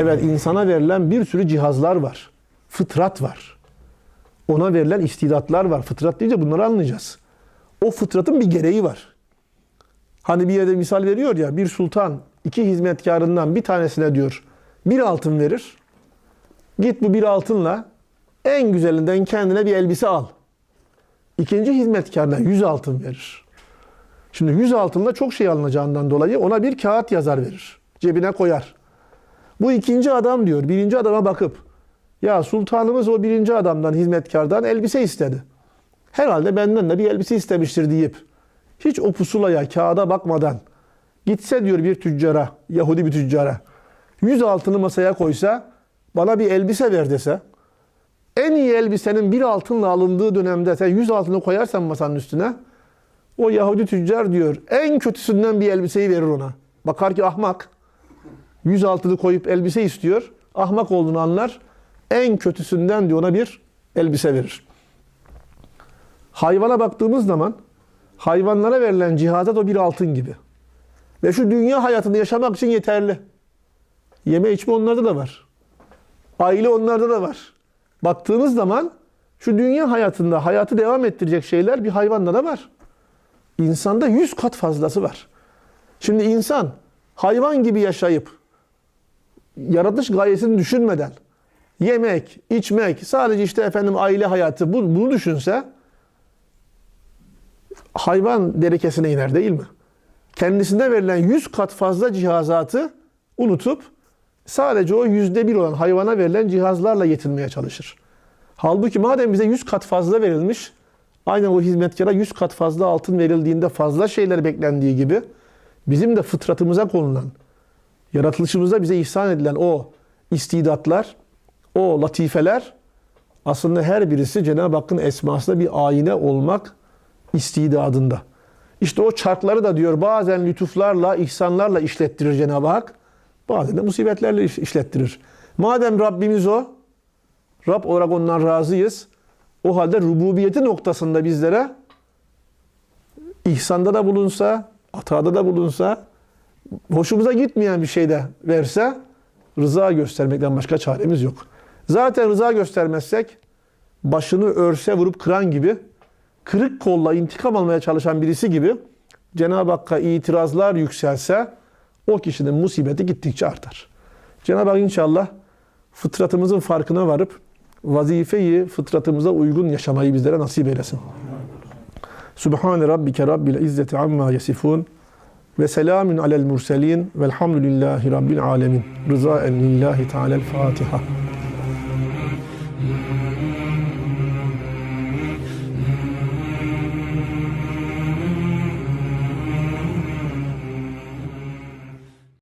Evet insana verilen bir sürü cihazlar var. Fıtrat var. Ona verilen istidatlar var. Fıtrat deyince bunları anlayacağız. O fıtratın bir gereği var. Hani bir yerde misal veriyor ya bir sultan iki hizmetkarından bir tanesine diyor bir altın verir. Git bu bir altınla en güzelinden kendine bir elbise al. İkinci hizmetkarına 100 altın verir. Şimdi 100 altınla çok şey alınacağından dolayı ona bir kağıt yazar verir. Cebine koyar. Bu ikinci adam diyor birinci adama bakıp ya sultanımız o birinci adamdan hizmetkardan elbise istedi. Herhalde benden de bir elbise istemiştir deyip hiç o pusulaya kağıda bakmadan gitse diyor bir tüccara, Yahudi bir tüccara 100 altını masaya koysa bana bir elbise ver dese en iyi elbisenin bir altınla alındığı dönemde sen 100 altını koyarsan masanın üstüne o Yahudi tüccar diyor en kötüsünden bir elbiseyi verir ona. Bakar ki ahmak. 100 altını koyup elbise istiyor. Ahmak olduğunu anlar. En kötüsünden diyor ona bir elbise verir. Hayvana baktığımız zaman hayvanlara verilen cihazat o bir altın gibi. Ve şu dünya hayatında yaşamak için yeterli. Yeme içme onlarda da var. Aile onlarda da var. Baktığımız zaman şu dünya hayatında hayatı devam ettirecek şeyler bir hayvanda da var. İnsanda yüz kat fazlası var. Şimdi insan hayvan gibi yaşayıp yaratış gayesini düşünmeden yemek, içmek, sadece işte efendim aile hayatı bu- bunu düşünse hayvan derekesine iner değil mi? Kendisine verilen yüz kat fazla cihazatı unutup sadece o yüzde bir olan hayvana verilen cihazlarla yetinmeye çalışır. Halbuki madem bize yüz kat fazla verilmiş, aynen o hizmetkara yüz kat fazla altın verildiğinde fazla şeyler beklendiği gibi bizim de fıtratımıza konulan, yaratılışımızda bize ihsan edilen o istidatlar, o latifeler aslında her birisi Cenab-ı Hakk'ın esmasında bir ayine olmak istidadında. İşte o çarkları da diyor bazen lütuflarla, ihsanlarla işlettirir Cenab-ı Hak. Bazen de musibetlerle iş- işlettirir. Madem Rabbimiz o, Rab olarak ondan razıyız. O halde rububiyeti noktasında bizlere ihsanda da bulunsa, atada da bulunsa, hoşumuza gitmeyen bir şey de verse rıza göstermekten başka çaremiz yok. Zaten rıza göstermezsek başını örse vurup kıran gibi kırık kolla intikam almaya çalışan birisi gibi Cenab-ı Hakk'a itirazlar yükselse o kişinin musibeti gittikçe artar. Cenab-ı Hak inşallah fıtratımızın farkına varıp vazifeyi fıtratımıza uygun yaşamayı bizlere nasip eylesin. Subhane rabbike rabbil izzeti amma yasifun ve selamun alel murselin velhamdülillahi rabbil alemin. Rızaen lillahi teala'l Fatiha.